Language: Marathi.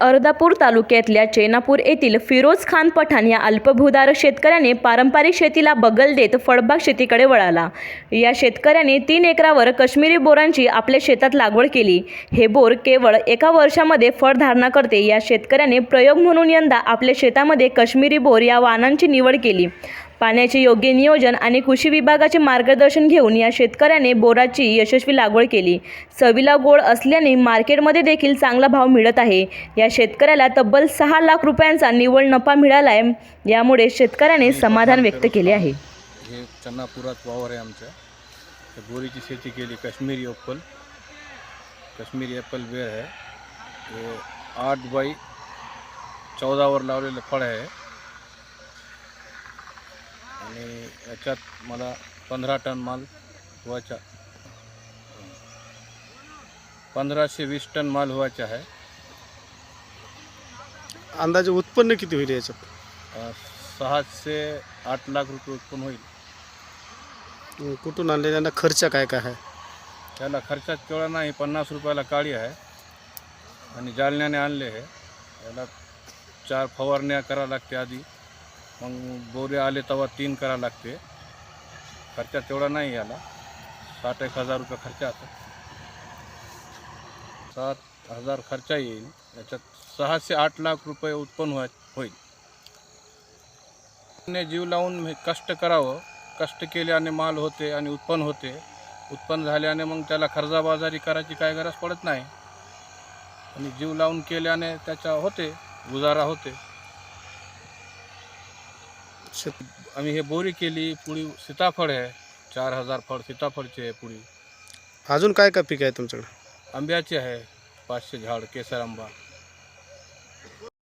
अर्धापूर तालुक्यातल्या चेनापूर येथील फिरोज खान पठाण या अल्पभूधारक शेतकऱ्याने पारंपरिक शेतीला बगल देत फळबाग शेतीकडे वळाला. या शेतकऱ्याने तीन एकरावर काश्मीरी बोरांची आपल्या शेतात लागवड केली. हे बोर केवळ एका वर्षामध्ये फळधारणा करते. या शेतकऱ्याने प्रयोग म्हणून यंदा आपल्या शेतामध्ये काश्मीरी बोर या वाणांची निवड केली. पाण्याचे योग्य नियोजन आणि कृषी विभागाचे मार्गदर्शन घेऊन या शेतकऱ्याने बोराची यशस्वी लागवड केली. चवीला गोड असल्याने मार्केटमध्ये देखील चांगला भाव मिळत आहे. या शेतकऱ्याला तब्बल सहा लाख रुपयांचा निव्वळ नफा मिळाला आहे यामुळे शेतकऱ्याने समाधान व्यक्त केले आहे. हे चन्नापुरात वावर आहे आमच्या. बोरीची शेती केली काश्मीरी ॲपल काश्मीरी ॲपल वेळ आहे. आठ बाय चौदावर लावलेलं फळ आहे. आणि याच्यात मला पंधरा टन माल व्हायचा. पंधराशे वीस टन माल व्हायचा आहे. अंदाजे उत्पन्न किती होईल याच्यात? अं, सहाशे आठ लाख रुपये उत्पन्न होईल. अं, कुठून आणले? त्यांना खर्च काय काय आहे? त्याला खर्चात केवढा नाही पन्नास रुपयाला काळी आहे. आणि जालन्याने आणले आहे. याला चार फवारण्या करा लागते आधी. मग बोरे आले तेव्हा तीन करा लागते. खर्चा तेवढा नाही याला साठ एक हजार रुपये खर्च आता. सात हजार खर्चा येईल. याच्यात सहाशे आठ लाख रुपये उत्पन्न व्हाय होईल. जीव लावून हे कष्ट करावं. कष्ट केल्याने माल होते आणि उत्पन्न होते. उत्पन्न झाल्याने मग त्याला खर्जाबाजारी करायची काय गरज पडत नाही. आणि जीव लावून केल्याने त्याच्या होते गुजारा होते. शेत आम्ही हे बोरी केली पुढी सीताफळ आहे चार हजार फळ सीताफळचे आहे पुढी. अजून काय काय पीक आहे तुमच्याकडे? आंब्याचे आहे पाचशे झाड केसर आंबा.